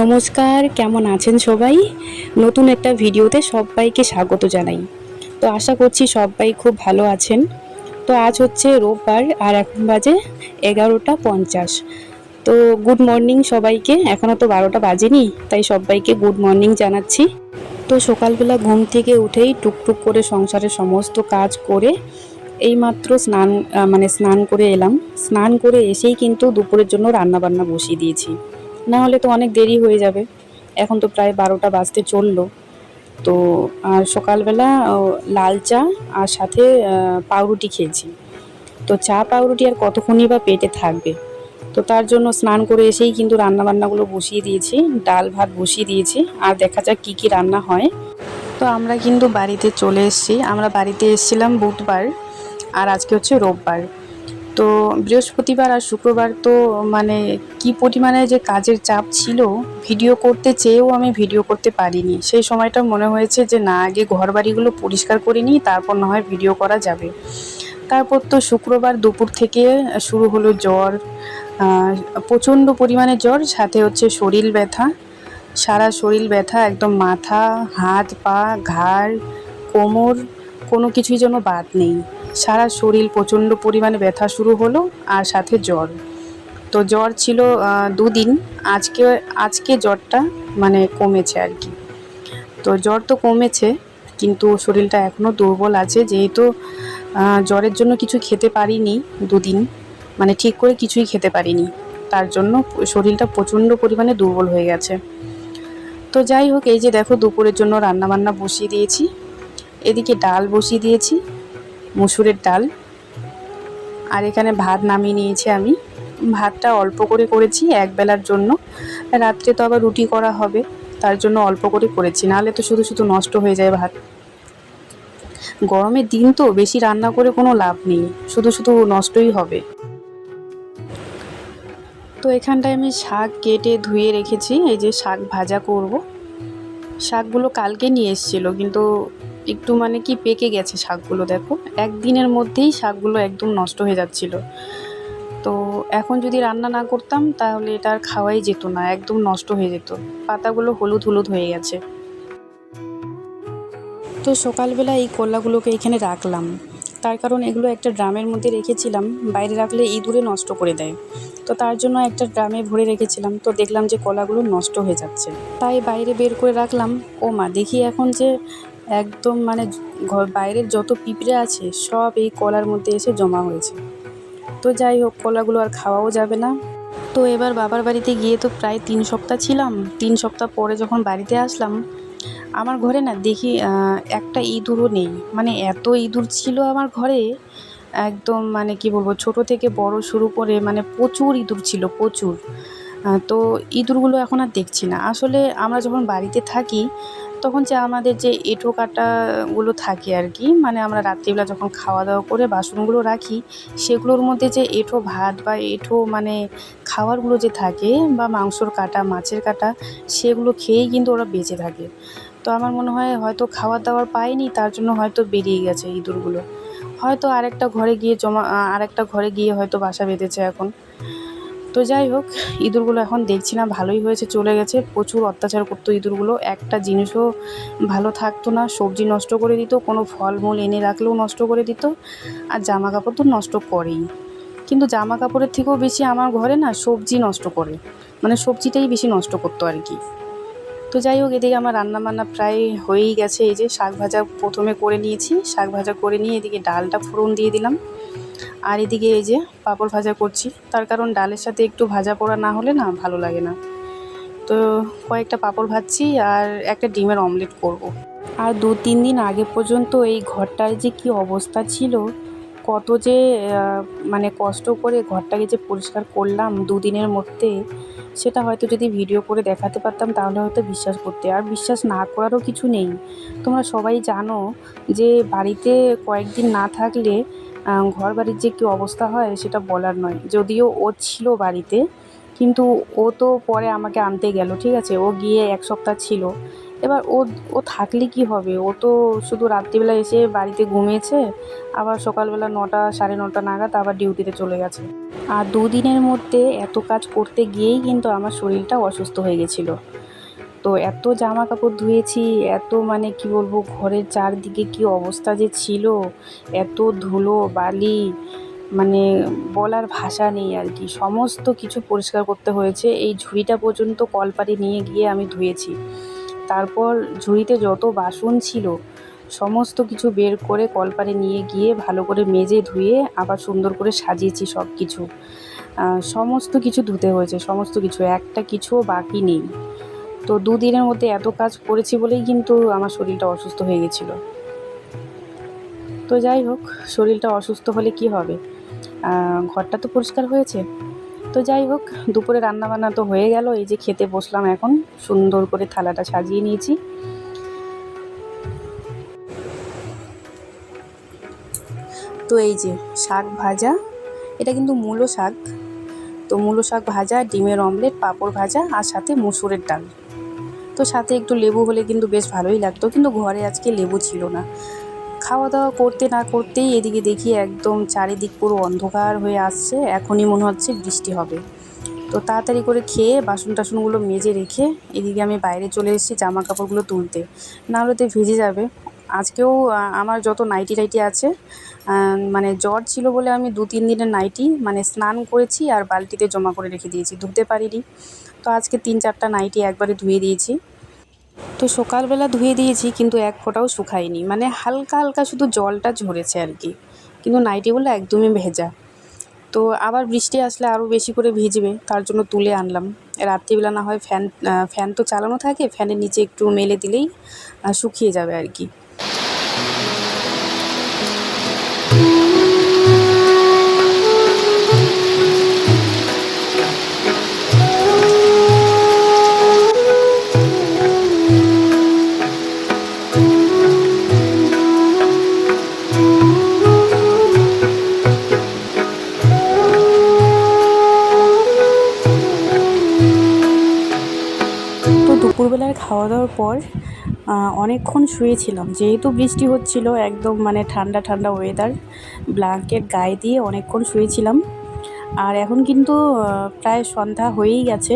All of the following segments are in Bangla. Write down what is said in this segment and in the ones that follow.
নমস্কার, কেমন আছেন সবাই? নতুন একটা ভিডিওতে সবাইকে স্বাগত জানাই। তো আশা করছি সবাই খুব ভালো আছেন। তো আজ হচ্ছে রোববার আর এখন বাজে এগারোটা পঞ্চাশ। তো গুড মর্নিং সবাইকে। এখনও তো বারোটা বাজেনি, তাই সবাইকে গুড মর্নিং জানাচ্ছি। তো সকালবেলা ঘুম থেকে উঠেই টুকটুক করে সংসারের সমস্ত কাজ করে এইমাত্র স্নান মানে স্নান করে এলাম। স্নান করে এসেই কিন্তু দুপুরের জন্য রান্না বান্না বসিয়ে দিয়েছি। না হলে তো অনেক দেরি হয়ে যাবে। এখন তো প্রায় বারোটা বাজতে চলল। তো, আর সকালবেলা লাল চা আর সাথে পাউরুটি খেয়েছি। তো চা, পাউরুটি আর কতক্ষণই বা পেটে থাকবে? তো তার জন্য স্নান করে এসেই কিন্তু রান্না বান্নাগুলো বসিয়ে দিয়েছি, ডাল ভাত বসিয়ে দিয়েছি, আর দেখা যাক কী কী রান্না হয়। তো আমরা কিন্তু বাড়িতে চলে এসেছি। আমরা বাড়িতে এসেছিলাম বুধবার, আর আজকে হচ্ছে রোববার। তো বৃহস্পতিবার আর শুক্রবার তো মানে কি পরিমাণে যে কাজের চাপ ছিল, ভিডিও করতে চেয়েও আমি ভিডিও করতে পারিনি। সেই সময়টা মনে হয়েছে যে, না, আগে ঘর বাড়িগুলো পরিষ্কার করে নিই, তারপর না হয় ভিডিও করা যাবে। তারপর তো শুক্রবার দুপুর থেকে শুরু হলো জ্বর প্রচণ্ড পরিমাণে জ্বর, সাথে হচ্ছে শরীর ব্যথা। সারা শরীর ব্যথা, একদম মাথা, হাত, পা, ঘাড়, কোমর, কোনো কিছুই যেন বাদ নেই। সারা শরীর প্রচণ্ড পরিমাণে ব্যথা শুরু হলো আর সাথে জ্বর। তো জ্বর ছিল দুদিন। আজকে আজকে জ্বরটা মানে কমেছে আর কি। তো জ্বর তো কমেছে, কিন্তু শরীরটা এখনও দুর্বল আছে। যেহেতু জ্বরের জন্য কিছু খেতে পারিনি দুদিন মানে ঠিক করে কিছুই খেতে পারিনি। তার জন্য শরীরটা প্রচণ্ড পরিমাণে দুর্বল হয়ে গেছে। তো যাই হোক, এই যে দেখো দুপুরের জন্য রান্না বান্না বসিয়ে দিয়েছি। এদিকে ডাল বসিয়ে দিয়েছি। মুসুরের ডাল। আর এখানে ভাত নামিয়ে নিয়েছি আমি। ভাতটা অল্প করে করেছি এক বেলার জন্য। রাত্রে তো আবার রুটি করা হবে, তার জন্য অল্প করে করেছি। নাহলে তো শুধু শুধু নষ্ট হয়ে যায় ভাত। গরমের দিন তো, বেশি রান্না করে কোনো লাভ নেই। শুধু শুধু নষ্টই হবে। তো এখানটায় আমি শাক কেটে ধুয়ে রেখেছি। এই যে শাক ভাজা করব। শাকগুলো কালকে নিয়ে এসেছিল, কিন্তু একটু মানে কি পেকে গেছে শাকগুলো, দেখো। একদিনের মধ্যেই শাকগুলো একদম নষ্ট হয়ে যাচ্ছিল। তো এখন যদি রান্না না করতাম, তাহলে এটা আর খাওয়াই যেত না, একদম নষ্ট হয়ে যেত। পাতাগুলো হলুদ হলুদ হয়ে গেছে। তো সকালবেলা এই কলাগুলোকে এখানে রাখলাম। তার কারণ এগুলো একটা ড্রামের মধ্যে রেখেছিলাম, বাইরে রাখলে ইঁদুরে নষ্ট করে দেয়। তো তার জন্য একটা ড্রামে ভরে রেখেছিলাম, তো দেখলাম যে কলাগুলো নষ্ট হয়ে যাচ্ছে। তাই বাইরে বের করে রাখলাম। ও মা, দেখি এখন যে একদম মানে ঘর বাইরের যত পিঁপড়ে আছে, সব এই কলার মধ্যে এসে জমা হয়েছে। তো যাই হোক, কলাগুলো আর খাওয়াও যাবে না। তো এবার বাবার বাড়িতে গিয়ে তো প্রায় তিন সপ্তাহ ছিলাম। তিন সপ্তাহ পরে যখন বাড়িতে আসলাম, আমার ঘরে না দেখি একটা ইঁদুরও নেই। মানে এত ইঁদুর ছিল আমার ঘরে, একদম মানে কি বলব, ছোট থেকে বড় শুরু করে মানে প্রচুর ইঁদুর ছিল, প্রচুর। তো ইঁদুরগুলো এখন আর দেখছি না। আসলে আমরা যখন বাড়িতে থাকি তখন যে আমাদের যে এঁঠো কাটাগুলো থাকে আর কি মানে আমরা রাত্রিবেলা যখন খাওয়া দাওয়া করে বাসনগুলো রাখি, সেগুলোর মধ্যে যে এঁঠো ভাত বা এঁঠো মানে খাবারগুলো যে থাকে বা মাংসর কাটা, মাছের কাটা, সেগুলো খেয়েই কিন্তু ওরা বেঁচে থাকে। তো আমার মনে হয় হয়তো খাবার দাবার পায়নি, তার জন্য হয়তো বেরিয়ে গেছে ইঁদুরগুলো। হয়তো আরেকটা ঘরে গিয়ে জমা আরেকটা ঘরে গিয়ে হয়তো বাসা বেঁধেছে এখন। তো যাই হোক, ইঁদুরগুলো এখন দেখছি না, ভালোই হয়েছে, চলে গেছে। প্রচুর অত্যাচার করতো ইঁদুরগুলো। একটা জিনিসও ভালো থাকতো না, সবজি নষ্ট করে দিত, কোনো ফলমূল এনে রাখলেও নষ্ট করে দিত, আর জামা কাপড় তো নষ্ট করেই। কিন্তু জামা কাপড়ের থেকেও বেশি আমার ঘরে না সবজি নষ্ট করে মানে সবজিটাই বেশি নষ্ট করতো আর কি। তো যাই হোক, এদিকে আমার রান্না বান্না প্রায় হয়েই গেছে, এই যে শাক ভাজা প্রথমে করে নিয়েছি, শাক ভাজা করে নিয়ে এদিকে ডালটা ফোড়ন দিয়ে দিলাম। আর এদিকে এই যে পাঁপড় ভাজা করছি। তার কারণ ডালের সাথে একটু ভাজা পোড়া না হলে না ভালো লাগে না। তো কয়েকটা পাঁপড় ভাজছি আর একটা ডিমের অমলেট করব। আর দু, তিন দিন আগে পর্যন্ত এই ঘরটার যে কি অবস্থা ছিল, কত যে মানে কষ্ট করে ঘরটাকে যে পরিষ্কার করলাম দুদিনের মধ্যে, সেটা হয়তো যদি ভিডিও করে দেখাতে পারতাম, তাহলে হয়তো বিশ্বাস করতে। আর বিশ্বাস না করারও কিছু নেই। তোমরা সবাই জানো যে বাড়িতে কয়েকদিন না থাকলে ঘর বাড়ির যে কী অবস্থা হয় সেটা বলার নয়। যদিও ও ছিল বাড়িতে, কিন্তু ও তো পরে আমাকে আনতে গেল, ঠিক আছে? ও গিয়ে এক সপ্তাহ ছিল। এবার ও ও থাকলে কি হবে? ও তো শুধু রাত্রিবেলা এসে বাড়িতে ঘুমিয়েছে, আবার সকালবেলা নটা, সাড়ে নটা নাগাদ আবার ডিউটিতে চলে গেছে। আর দুদিনের মধ্যে এত কাজ করতে গিয়েই কিন্তু আমার শরীরটা অসুস্থ হয়ে গেছিল। তো এত জামা কাপড় ধুয়েছি, এত মানে কি বলব, ঘরের চারদিকে কি অবস্থা যে ছিল, এত ধুলো, বালি মানে বলার ভাষা নেই আর কি। সমস্ত কিছু পরিষ্কার করতে হয়েছে। এই ঝুড়িটা পর্যন্ত কলপারে নিয়ে গিয়ে আমি ধুয়েছি। তারপর ঝুড়িতে যত বাসন ছিল, সমস্ত কিছু বের করে কলপারে নিয়ে গিয়ে ভালো করে মেজে ধুয়ে আবার সুন্দর করে সাজিয়েছি সব কিছু সমস্ত কিছু ধুতে হয়েছে, সমস্ত কিছু। একটা কিছুও বাকি নেই। তো দুদিনের মধ্যে এত কাজ করেছি বলেই কিন্তু আমার শরীরটা অসুস্থ হয়ে গেছিল। তো যাই হোক, শরীরটা অসুস্থ হলে কি হবে? ঘরটা তো পরিষ্কার হয়েছে। তো যাই হোক, দুপুরে রান্নাবান্না তো হয়ে গেল, এই যে খেতে বসলাম এখন, সুন্দর করে থালাটা সাজিয়ে নিয়েছি। তো এই যে শাক ভাজা, এটা কিন্তু মূলো শাক। তো মূলো শাক ভাজা, ডিমের অমলেট, পাঁপড় ভাজা আর সাথে মুসুরের ডাল। তো সাথে একটু লেবু হলে কিন্তু বেশ ভালোই লাগতো। কিন্তু ঘরে আজকে লেবু ছিল না। খাওয়া দাওয়া করতে না করতেই এদিকে দেখি একদম চারিদিক পুরো অন্ধকার হয়ে আসছে। এখনই মনে হচ্ছে বৃষ্টি হবে। তো তাড়াতাড়ি করে খেয়ে বাসন টাসনগুলো মেজে রেখে এদিকে আমি বাইরে চলে এসেছি জামা কাপড়গুলো তুলতে। না হলে তো ভিজে যাবে। আজকেও আমার যত নাইটি টাইটি আছে মানে জ্বর ছিল বলে আমি দু তিন দিনের নাইটি মানে স্নান করেছি আর বালতিতে জমা করে রেখে দিয়েছি। ধুতে পারিনি। তো আজকে তিন চারটা নাইটি একবারে ধুয়ে দিয়েছি। তো সকালবেলা ধুয়ে দিয়েছি, কিন্তু এক ফোঁটাও শুকায়নি। মানে হালকা হালকা শুধু জলটা ঝরেছে আর কি। কিন্তু নাইটিগুলো একদমই ভেজা। তো আবার বৃষ্টি আসলে আরও বেশি করে ভিজবে, তার জন্য তুলে আনলাম। রাত্রিবেলা না হয় ফ্যান ফ্যান তো চালানো থাকে ফ্যানের নিচে একটু মেলে দিলেই শুকিয়ে যাবে আর কি। খাওয়া দাওয়ার পর অনেকক্ষণ শুয়েছিলাম। যেহেতু বৃষ্টি হচ্ছিল, একদম মানে ঠান্ডা ঠান্ডা ওয়েদার ব্ল্যাঙ্কেট গায়ে দিয়ে অনেকক্ষণ শুয়েছিলাম। আর এখন কিন্তু প্রায় সন্ধ্যা হয়েই গেছে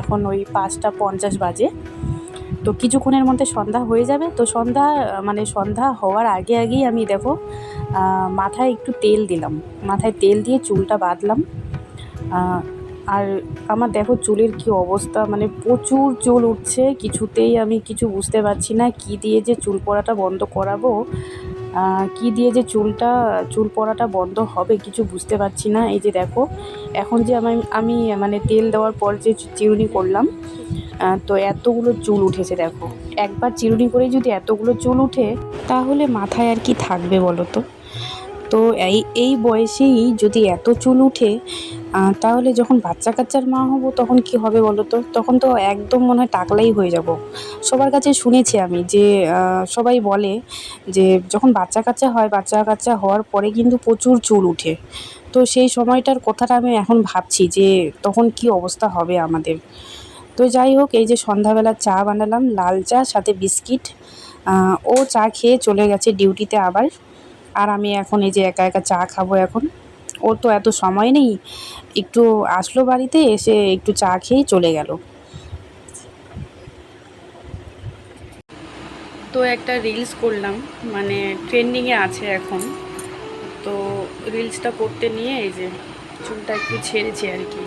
এখন ওই পাঁচটা পঞ্চাশ বাজে। তো কিছুক্ষণের মধ্যে সন্ধ্যা হয়ে যাবে। তো সন্ধ্যা মানে সন্ধ্যা হওয়ার আগে আগেই আমি দেখো মাথায় একটু তেল দিলাম। মাথায় তেল দিয়ে চুলটা বাঁধলাম। আর আমার দেখো চুলের কী অবস্থা মানে প্রচুর চুল উঠছে, কিছুতেই আমি কিছু বুঝতে পারছি না কী দিয়ে যে চুল পড়াটা বন্ধ করাবো কী দিয়ে যে চুলটা, চুল পড়াটা বন্ধ হবে কিছু বুঝতে পারছি না। এই যে দেখো, এখন যে আমি আমি মানে তেল দেওয়ার পর যে চিরুনি করলাম তো এতগুলো চুল উঠেছে দেখো। একবার চিরুনি করে যদি এতগুলো চুল উঠে, তাহলে মাথায় আর কি থাকবে বলো তো? তো এই এই বয়সেই যদি এত চুল উঠে তাহলে যখন বাচ্চা কাচ্চার মা হব তখন কি হবে বলো তো? তখন তো একদম মনে হয় টাকলাই হয়ে যাব। সবার কাছে শুনেছি আমি যে সবাই বলে যে, যখন বাচ্চা কাচ্চা হয়, বাচ্চা কাচ্চা হওয়ার পরে কিন্তু প্রচুর চুল উঠে। তো সেই সময়টার কথাটা আমি এখন ভাবছি যে, তখন কি অবস্থা হবে আমাদের? তো যাই হোক, এই যে সন্ধ্যাবেলা চা বানালাম, লাল চা, সাথে বিস্কিট ও চা খেয়ে চলে গেছে ডিউটিতে আবার। আর আমি এখন এই যে একা একা চা খাব এখন। ওর তো এত সময় নেই। একটু আসলো বাড়িতে, এসে একটু চা খেয়েই চলে গেল। তো একটা রিলস করলাম মানে ট্রেন্ডিংয়ে আছে এখন। তো রিলসটা করতে নিয়ে এই যে চুলটা একটু ছেড়েছি আর কি।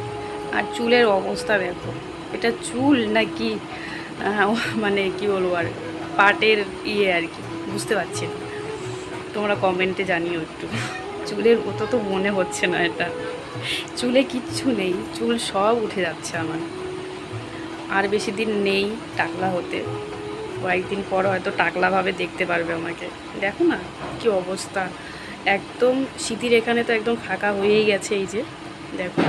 আর চুলের অবস্থা দেখো, এটা চুল নাকি মানে কি বলব আর, পাটের ইয়ে আর কি, বুঝতে পারছি না। তোমরা কমেন্টে জানিও একটু। চুলের মতো তো মনে হচ্ছে না এটা। চুলে কিচ্ছু নেই, চুল সব উঠে যাচ্ছে আমার। আর বেশি দিন নেই টাকলা হতে। কয়েকদিন পর হয়তো টাকলাভাবে দেখতে পারবে আমাকে। দেখো না কি অবস্থা। একদম শীতির এখানে তো একদম ফাঁকা হয়েই গেছে এই যে, দেখো।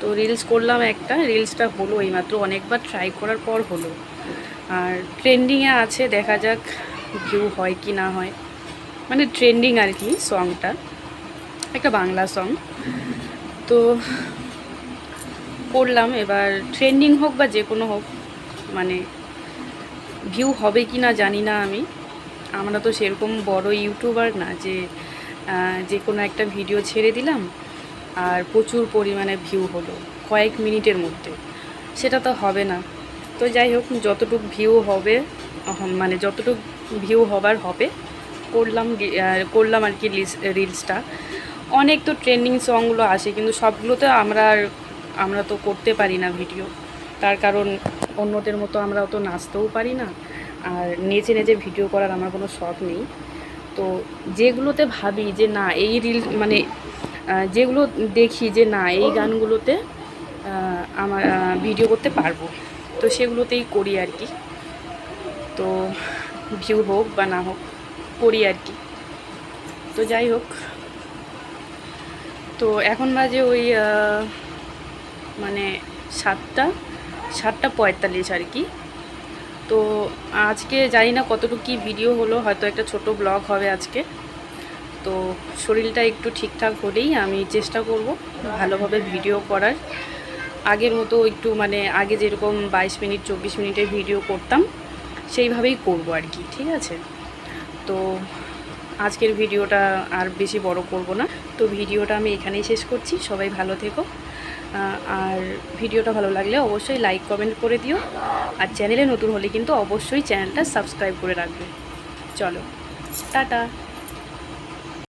তো রিলস করলাম একটা রিলসটা হলো এইমাত্র, অনেকবার ট্রাই করার পর হলো। আর ট্রেন্ডিংয়ে আছে, দেখা যাক ভিউ হয় কি না হয়। মানে ট্রেন্ডিং আর কি সংটা একটা বাংলা সং তো করলাম, এবার ট্রেন্ডিং হোক বা যে কোনো হোক মানে ভিউ হবে কি না জানি না আমি। আমরা তো সেরকম বড় ইউটিউবার না যে যে কোনো একটা ভিডিও ছেড়ে দিলাম, আর প্রচুর পরিমাণে ভিউ হলো কয়েক মিনিটের মধ্যে। সেটা তো হবে না। তো যাই হোক, যতটুকু ভিউ হবে মানে যতটুকু ভিউ হবার হবে করলাম করলাম আর কি রিলসটা। অনেক তো ট্রেন্ডিং সংগুলো আসে, কিন্তু সবগুলোতে আমরা আমরা তো করতে পারি না ভিডিও তার কারণ অন্যদের মতো আমরা অত নাচতেও পারি না, আর নেচে নেচে ভিডিও করার আমার কোনো শখ নেই। তো যেগুলোতে ভাবি যে না, এই রিল মানে যেগুলো দেখি যে না, এই গানগুলোতে আমার ভিডিও করতে পারব। তো সেগুলোতেই করি আর কি। তো ভিউ হোক বা না হোক করি আর কি। তো যাই হোক। তো এখন বাজে ওই মানে সাতটা সাতটা পঁয়তাল্লিশ আর কি। তো আজকে জানি না কতটুকু কী ভিডিও হলো, হয়তো একটা ছোট ব্লগ হবে আজকে। তো শরীরটা একটু ঠিকঠাক হলেই আমি চেষ্টা করব ভালোভাবে ভিডিও করার। আগের মতো একটু মানে আগে যেরকম বাইশ মিনিট, চব্বিশ মিনিটের ভিডিও করতাম, সেইভাবেই করব আর কি, ঠিক আছে? তো আজকের ভিডিওটা আর বেশি বড় করব না। তো ভিডিওটা আমি এখানেই শেষ করছি। সবাই ভালো থেকো। আর ভিডিওটা ভালো লাগলে অবশ্যই লাইক, কমেন্ট করে দিও। আর চ্যানেলে নতুন হলে কিন্তু অবশ্যই চ্যানেলটা সাবস্ক্রাইব করে রাখবে। চলো, টাটা।